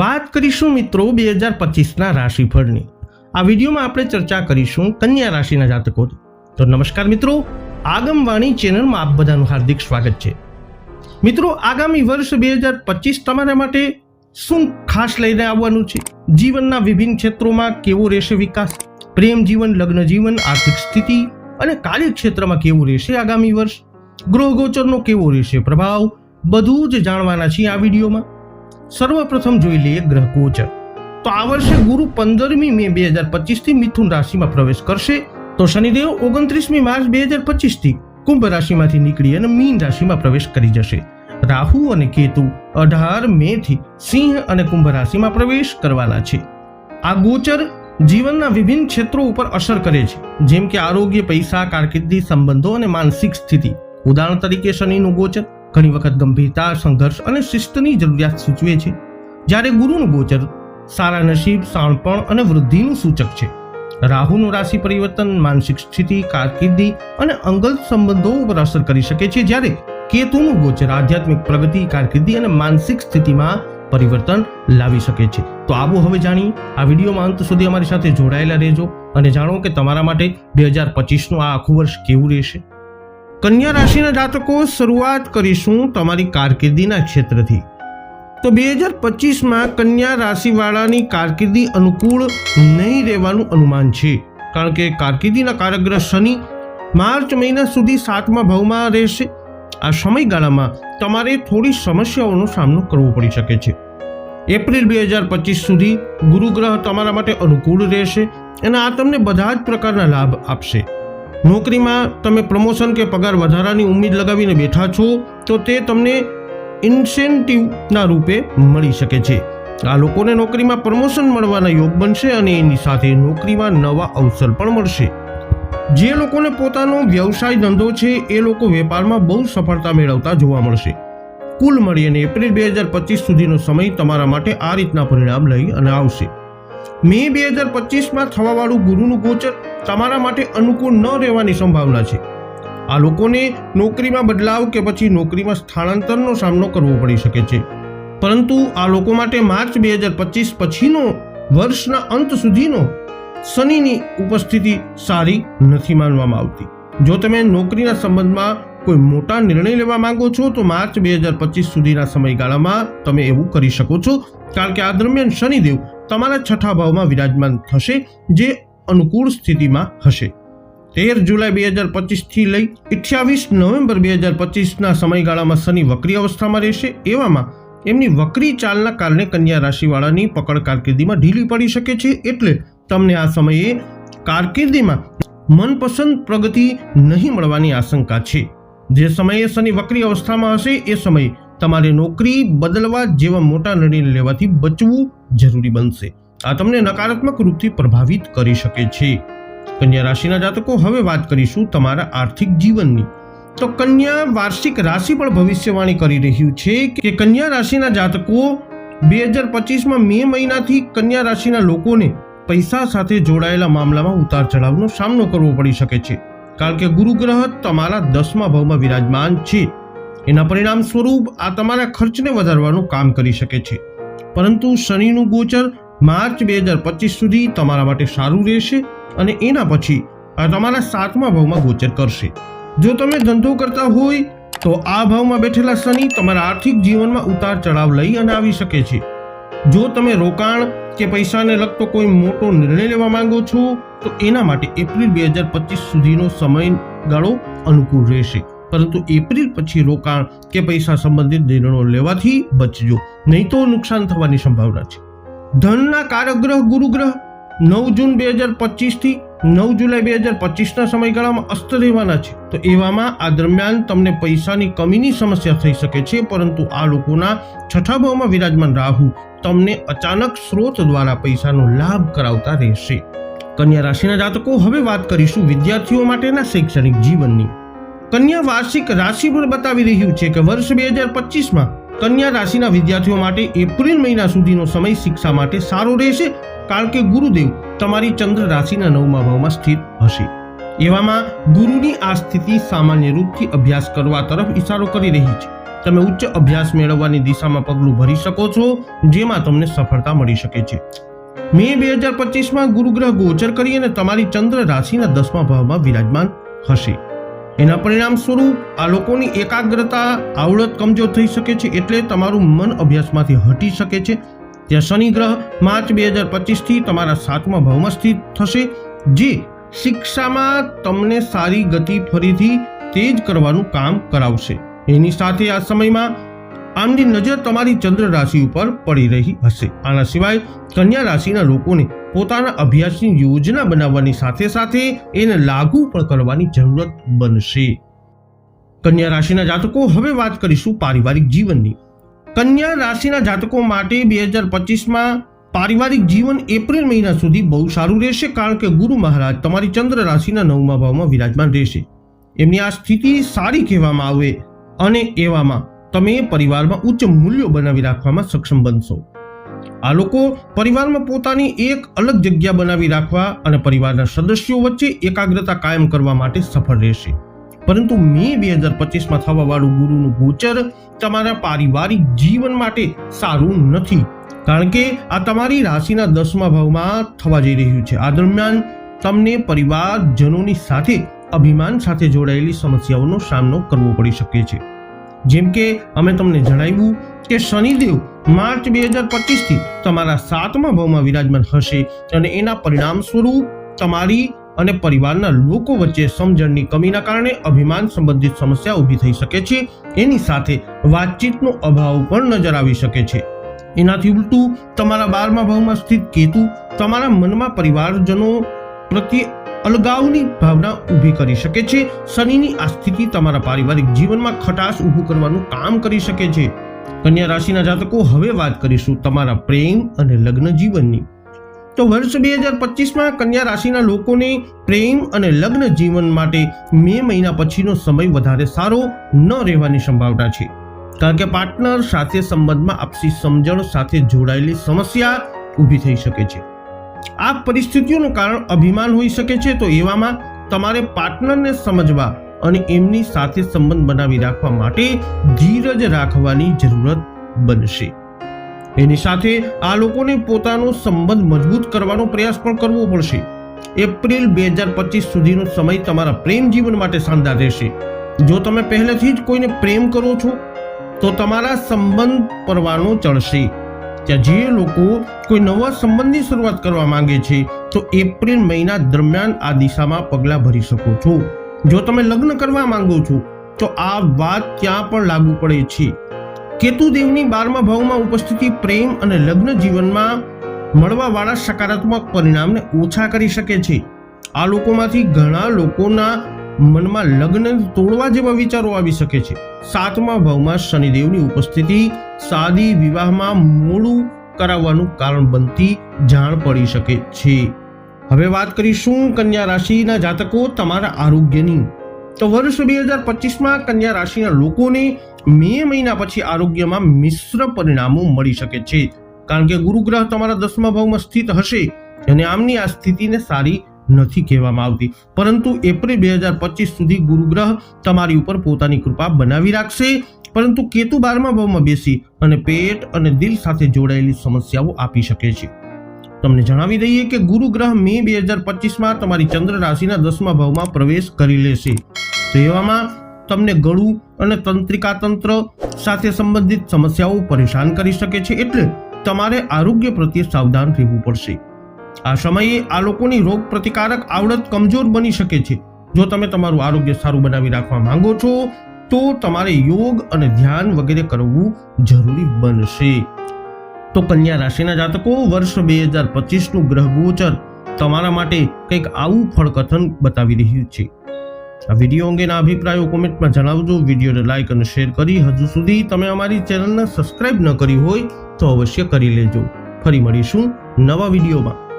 વાત કરીશું મિત્રો બે હજાર પચીસના રાશિફળની. આ વિડીયોમાં આપણે ચર્ચા કરીશું કન્યા રાશિના જાતકોની. તો નમસ્કાર મિત્રો, આગમવાણી ચેનલમાં આપ બધાનું હાર્દિક સ્વાગત છે. મિત્રો, આગામી વર્ષ બે હજાર પચીસ તમારા માટે શું ખાસ લઈને આવવાનું છે? જીવનના વિભિન્ન ક્ષેત્રોમાં કેવો રહેશે વિકાસ? પ્રેમ જીવન, લગ્ન જીવન, આર્થિક સ્થિતિ અને કાર્યક્ષેત્રમાં કેવું રહેશે આગામી વર્ષ? ગ્રહ ગોચરનો કેવો રહેશે પ્રભાવ? બધું જ જાણવાના છીએ આ વિડીયોમાં. સર્વપ્રથમ જોઈ લઈએ ગ્રહ ગોચર. તો આ વર્ષે ગુરુ પંદરમી મે બે હજાર પચીસથી મિથુન રાશિમાં પ્રવેશ કરશે. તો શનિદેવ ઓગણત્રીસમી માર્ચ બે હજાર પચીસથી કુંભ રાશિમાંથી નીકળી અને મીન રાશિમાં પ્રવેશ કરી જશે. રાહુ અને કેતુ અઢાર મે થી સિંહ અને કુંભ રાશિમાં પ્રવેશ કરવાના છે. આ ગોચર જીવનના વિભિન્ન ક્ષેત્રો ઉપર અસર કરે છે. જેમ કે આરોગ્ય, પૈસા, કારકિર્દી, સંબંધો અને માનસિક સ્થિતિ. ઉદાહરણ તરીકે શનિનું ગોચર. ઘણી વખત ગંભીરતા, સંઘર્ષ અને શિસ્તની જરૂરિયાત સૂચવે છે. જ્યારે ગુરુનું ગોચર સારા નસીબ, શાણપણ અને વૃદ્ધિનું સૂચક છે. રાહુનું રાશિ પરિવર્તન માનસિક સ્થિતિ, કારકિર્દી અને અંગત સંબંધો ઉપર અસર કરી શકે છે. જ્યારે કેતુનું ગોચર આધ્યાત્મિક પ્રગતિ, કારકિર્દી અને માનસિક સ્થિતિમાં પરિવર્તન લાવી શકે છે. તો આવો હવે જાણીએ. આ વિડીયોમાં અંત સુધી અમારી સાથે જોડાયેલા રહેજો અને જાણો કે તમારા માટે બે હજાર પચીસનું આ આખું વર્ષ કેવું રહેશે. કન્યા રાશિના જાતકો શરૂઆત કરીશું તમારી કારકિર્દીના ક્ષેત્રથી. તો બે હજાર પચીસમાં કન્યા રાશિવાળાની કારકિર્દી અનુકૂળ નહીં રહેવાનું અનુમાન છે. કારણ કે કારકિર્દીના કારગ્રહ શનિ માર્ચ મહિના સુધી સાતમા ભાવમાં રહેશે. આ સમયગાળામાં તમારે થોડી સમસ્યાઓનો સામનો કરવો પડી શકે છે. એપ્રિલ બે હજાર પચીસ સુધી ગુરુગ્રહ તમારા માટે અનુકૂળ રહેશે અને આ તમને બધા જ પ્રકારના લાભ આપશે. નોકરીમાં તમે પ્રમોશન કે પગાર વધારાની ઉમ્મીદ લગાવીને બેઠા છો, તો તે તમને ઇન્સેન્ટિવના રૂપે મળી શકે છે. આ લોકોને નોકરીમાં પ્રમોશન મળવાના યોગ બનશે અને એની સાથે નોકરીમાં નવા અવસર પણ મળશે. જે લોકોને પોતાનો વ્યવસાય ધંધો છે, એ લોકો વેપારમાં બહુ સફળતા મેળવતા જોવા મળશે. કુલ મળીને એપ્રિલ બે હજાર પચીસ સુધીનો સમય તમારા માટે આ રીતના પરિણામ લઈ અને આવશે. મે બે હજાર પચીસમાં થવાવાળું ગુરુનું ગોચર તમારા માટે અનુકૂળ ન રહેવાની સંભાવના છે. આ લોકોને નોકરીમાં બદલાવ કે પછી નોકરીમાં સ્થળાંતરનો સામનો કરવો પડી શકે છે. પરંતુ આ લોકો માટે માર્ચ બે હજાર પચીસ પછીનો વર્ષના અંત સુધીનો શનિની ઉપસ્થિતિ સારી નથી માનવામાં આવતી. જો તમે નોકરીના સંબંધમાં કોઈ મોટા નિર્ણય લેવા માંગો છો, તો માર્ચ બે હજાર પચીસ સુધીના સમયગાળામાં તમે એવું કરી શકો છો. કારણ કે આ દરમિયાન શનિદેવ તમારા છઠ્ઠા ભાવમાં વિરાજમાન થશે, જે અનુકૂળ સ્થિતિમાં હશે. તેર જુલાઈ બે હજાર પચીસથી લઈ અઠ્યાવીસ નવેમ્બર બે હજાર પચીસના સમયગાળામાં શનિ વક્રી અવસ્થામાં રહેશે, એવામાં એમની વક્રી ચાલના કારણે કન્યા રાશિવાળાની પકડ કારકિર્દીમાં ઢીલી પડી શકે છે, એટલે તમને આ સમયે કારકિર્દીમાં મનપસંદ પ્રગતિ નહીં મળવાની આશંકા છે. જે સમયે શનિ વક્રી અવસ્થામાં હશે, એ સમયે તમારે નોકરી બદલવા જેવા મોટા નિર્ણય લેવાથી બચવું જરૂરી બનશે. આ તમને નકારાત્મક રૂપથી પ્રભાવિત કરી શકે છે. કન્યા રાશિના જાતકો, હવે વાત કરીશું તમારા આર્થિક જીવનની. તો કન્યા વાર્ષિક રાશિ પણ ભવિષ્યવાણી કરી રહ્યું છે કે કન્યા રાશિના જાતકો બે હજાર પચીસમાં મે મહિનાથી કન્યા રાશિના લોકોને પૈસા સાથે જોડાયેલા મામલામાં ઉતાર ચઢાવનો સામનો કરવો પડી શકે છે. કારણ કે ગુરુ ગ્રહ તમારા દસમા ભાવમાં વિરાજમાન છે. એના પરિણામ સ્વરૂપ આ તમારા ખર્ચને વધારવાનું કામ કરી શકે છે. પરંતુ શનિનું ગોચર માર્ચ બે હજાર પચીસ સુધી તમારા માટે સારું રહેશે અને એના પછી આ તમારા સાતમા ભાવમાં ગોચર કરશે. જો તમે ધંધો કરતા હોય તો આ ભાવમાં બેઠેલા શનિ તમારા આર્થિક જીવનમાં ઉતાર ચઢાવ લઈ અને આવી શકે છે. જો તમે રોકાણ કે પૈસાને લગતો કોઈ મોટો નિર્ણય લેવા માંગો છો, તો એના માટે એપ્રિલ બે હજાર પચીસ સુધીનો સમયગાળો અનુકૂળ રહેશે. પરંતુ એપ્રિલ પછી રોકાણ કે પૈસા સંબંધિત નિર્ણયો લેવાથી બચજો. નહીં તો નુકસાન થવાની સંભાવના છે. ધનના કારગ્રહ ગુરુગ્રહ નવ જૂન બે હજાર પચીસથી નવ જુલાઈ બે હજાર પચીસના સમયગાળામાં અસ્ત રહેવાના છે. તો એવામાં આ દરમિયાન તમને પૈસાની કમીની સમસ્યા થઈ શકે છે, પરંતુ આ લોકોના છઠ્ઠા ભાવમાં વિરાજમાન રાહુ તમને અચાનક સ્ત્રોત દ્વારા પૈસાનો લાભ કરાવતા રહેશે. કન્યા રાશિના જાતકો, હવે વાત કરીશું વિદ્યાર્થીઓ માટેના શૈક્ષણિક જીવનની. કન્યા વાર્ષિક રાશિ પણ બતાવી રહ્યું છે કે વર્ષ બે હજાર પચીસમાં કન્યા રાશિના વિદ્યાર્થીઓ માટે એપ્રિલ મહિના સુધીનો સમય શિક્ષા માટે સારો રહેશે, કારણ કે ગુરુદેવ તમારી ચંદ્ર રાશિના નવમા ભાવમાં સ્થિત હશે. એવામાં ગુરુની આ સ્થિતિ સામાન્ય રૂપથી અભ્યાસ કરવા તરફ ઇશારો કરી રહી છે. તમે ઉચ્ચ અભ્યાસ મેળવવાની દિશામાં પગલું ભરી શકો છો, જેમાં તમને સફળતા મળી શકે છે. મે બે હજાર પચીસમાં ગુરુગ્રહ ગોચર કરી અને તમારી ચંદ્ર રાશિના દસમા ભાવમાં વિરાજમાન હશે. એના પરિણામ સ્વરૂપ આ લોકોની એકાગ્રતા આવડત કમજોર થઈ શકે છે એટલે તમારું મન અભ્યાસમાંથી હટી શકે છે. ત્યાં શનિ ગ્રહ માર્ચ બે હજાર પચીસથી તમારા સાતમા ભાવમાં સ્થિત થશે, જે શિક્ષામાં તમને સારી ગતિ ફરીથી તેજ કરવાનું કામ કરાવશે. એની સાથે આ સમયમાં આમની નજર તમારી ચંદ્ર રાશિ ઉપર પડી રહી હશે. આના સિવાય કન્યા રાશિના લોકોને પોતાના અભ્યાસની યોજના બનાવવાની સાથે સાથે એને લાગુ પણ કરવાની જરૂરત બનશે. કન્યા રાશિના જાતકો, હવે વાત કરીશું પારિવારિક જીવનની. કન્યા રાશિના જાતકો માટે બે હજાર પચીસમાં પારિવારિક જીવન એપ્રિલ મહિના સુધી બહુ સારું રહેશે, કારણ કે ગુરુ મહારાજ તમારી ચંદ્ર રાશિના નવમા ભાવમાં વિરાજમાન રહેશે. એમની આ સ્થિતિ સારી કહેવામાં આવે અને એવામાં તમે પરિવારમાં ઉચ્ચ મૂલ્યો બનાવી રાખવામાં સક્ષમ બનશો. આ લોકો પરિવારમાં પોતાની એક અલગ જગ્યા બનાવી રાખવા અને પરિવારના સદસ્યો વચ્ચે એકાગ્રતા કાયમ કરવા માટે સફળ રહેશે. પરંતુ મે બે હજાર પચીસમાં થવા વાળું ગુરુનું ગોચર તમારા પારિવારિક જીવન માટે સારું નથી. કારણ કે આ તમારી રાશિના દસમા ભાવમાં થવા જઈ રહ્યું છે. આ દરમિયાન તમને પરિવારજનોની સાથે અભિમાન સાથે જોડાયેલી સમસ્યાઓનો સામનો કરવો પડી શકે છે. જેમ કે અમે તમને જણાવ્યું કે શનિદેવ માર્ચ બે હજાર પચીસથી તમારા સાતમા ભાવમાં વિરાજમાન હશે અને એના પરિણામ સ્વરૂપ તમારી અને પરિવારના લોકો વચ્ચે સમજણની કમીના કારણે અભિમાન સંબંધિત સમસ્યા ઊભી થઈ શકે છે. એની સાથે વાતચીતનો અભાવ પણ નજર આવી શકે છે. એનાથી ઉલટું તમારા બારમા ભાવમાં સ્થિત કેતુ તમારા મનમાં પરિવારજનો પ્રત્યે અલગાવની ભાવના ઊભી કરી શકે છે. શનિની આ સ્થિતિ તમારા પારિવારિક જીવનમાં ખટાશ ઊભું કરવાનું કામ કરી શકે છે. કન્યા રાશિના જાતકો, હવે વાત કરીશું તમારા પ્રેમ અને લગ્ન જીવનની. તો વર્ષ બે હજાર પચીસમાં કન્યા રાશિના લોકોને પ્રેમ અને લગ્ન જીવન માટે મે મહિના પછીનો સમય વધારે સારો ન રહેવાની સંભાવના છે. કારણ કે પાર્ટનર સાથે સંબંધમાં આપસી સમજણ સાથે જોડાયેલી સમસ્યા ઊભી થઈ શકે છે. આ પરિસ્થિતિઓનું કારણ અભિમાન હોઈ શકે છે, તો એવામાં તમારે પાર્ટનરને સમજવા અને એમની સાથે સંબંધ બનાવી રાખવા માટે ધીરજ રાખવાની જરૂરત બનશે. એની સાથે આ લોકોને પોતાનો સંબંધ મજબૂત કરવાનો પ્રયાસ પણ કરવો પડશે. એપ્રિલ બે હજાર પચીસ સુધીનો સમય તમારા પ્રેમ જીવન માટે શાનદાર રહેશે. જો તમે પહેલેથી જ કોઈને પ્રેમ કરો છો, તો તમારા સંબંધ પરવાનો ચડશે. ત્યાં જે લોકો કોઈ નવા સંબંધની શરૂઆત કરવા માંગે છે, તો એપ્રિલ મહિના દરમિયાન આ દિશામાં પગલાં ભરી શકો છો. જો તમે લગ્ન કરવા માંગો છો, તો આ વાત ત્યાં પણ લાગુ પડે છે. કેતુદેવની બારમા ભાવમાં ઉપસ્થિતિ પ્રેમ અને લગ્ન જીવનમાં મળવાવાળા સકારાત્મક પરિણામને ઓછા કરી શકે છે. આ લોકોમાંથી ઘણા લોકોના મનમાં લગ્ન તોડવા જેવા વિચારો આવી શકે છે. સાતમા ભાવમાં શનિદેવની ઉપસ્થિતિ સાદી વિવાહમાં મોડું કરાવવાનું કારણ બનતી જાણ પડી શકે છે. હવે વાત કરીશું કન્યા રાશિના જાતકો તમારા આરોગ્યની. તો વર્ષ બે હજાર પચીસમાં કન્યા રાશિના લોકોને મે મહિના પછી આરોગ્યમાં મિશ્ર પરિણામો મળી શકે છે. કારણ કે ગુરુગ્રહ તમારા દસમા ભાવમાં સ્થિત હશે. અને આમની આ સ્થિતિને સારી નથી કહેવામાં આવતી. પરંતુ એપ્રિલ બે હજાર પચીસ સુધી ગુરુગ્રહ તમારી ઉપર પોતાની કૃપા બનાવી રાખશે. પરંતુ કેતુ બારમા ભાવમાં બેસી અને પેટ અને દિલ સાથે જોડાયેલી સમસ્યાઓ આપી શકે છે. તમને જણાવી દઈએ કે ગુરુગ્રહ મે બે હજાર પચીસમાં તમારી ચંદ્ર રાશિના દસમા ભાવમાં પ્રવેશ કરી લેશે. તો એવામાં તમને ગળું અને તંત્રિકા તંત્ર સાથે સંબંધિત સમસ્યાઓ પરેશાન કરી શકે છે. એટલે તમારે આરોગ્ય પ્રત્યે સાવધાન રહેવું પડશે. આ સમયે આ લોકોની રોગ પ્રતિકારક આવડત કમજોર બની શકે છે. જો તમે તમારું આરોગ્ય સારું બનાવી રાખવા માંગો છો, તો તમારે યોગ અને ધ્યાન વગેરે કરવું જરૂરી બનશે. તો કન્યા રાશિના જાતકો, વર્ષ બે હજાર પચીસનું ગ્રહ ગોચર તમારા માટે કંઈક આવું ફળકથન બતાવી રહ્યું છે. આ વીડિયો અંગેના અભિપ્રાયો કોમેન્ટમાં જણાવજો. વિડીયોને લાઇક અને શેર કરી હજુ સુધી તમે અમારી ચેનલને સબસ્ક્રાઇબ ન કરી હોય તો અવશ્ય કરી લેજો. ફરી મળીશું નવા વિડીયોમાં.